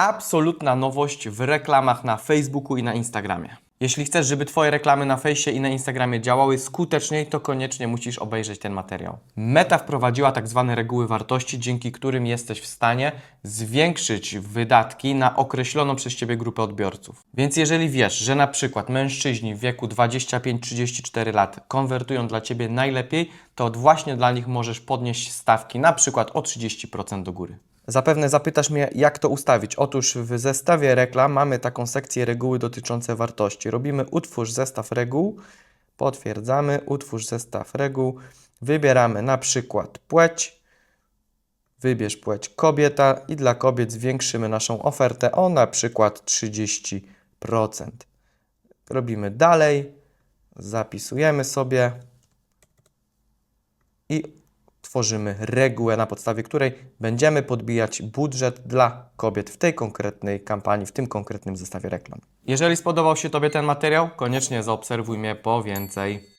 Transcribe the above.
absolutna nowość w reklamach na Facebooku i na Instagramie. Jeśli chcesz, żeby Twoje reklamy na Fejsie i na Instagramie działały skuteczniej, to koniecznie musisz obejrzeć ten materiał. Meta wprowadziła tak zwane reguły wartości, dzięki którym jesteś w stanie zwiększyć wydatki na określoną przez Ciebie grupę odbiorców. Więc jeżeli wiesz, że na przykład mężczyźni w wieku 25-34 lat konwertują dla Ciebie najlepiej, to właśnie dla nich możesz podnieść stawki na przykład o 30% do góry. Zapewne zapytasz mnie, jak to ustawić. Otóż w zestawie reklam mamy taką sekcję reguły dotyczące wartości. Robimy utwórz zestaw reguł, potwierdzamy, utwórz zestaw reguł, wybieramy na przykład płeć, wybierz płeć kobieta i dla kobiet zwiększymy naszą ofertę o na przykład 30%. Robimy dalej, zapisujemy sobie i tworzymy regułę, na podstawie której będziemy podbijać budżet dla kobiet w tej konkretnej kampanii, w tym konkretnym zestawie reklam. Jeżeli spodobał się Tobie ten materiał, koniecznie zaobserwuj mnie po więcej.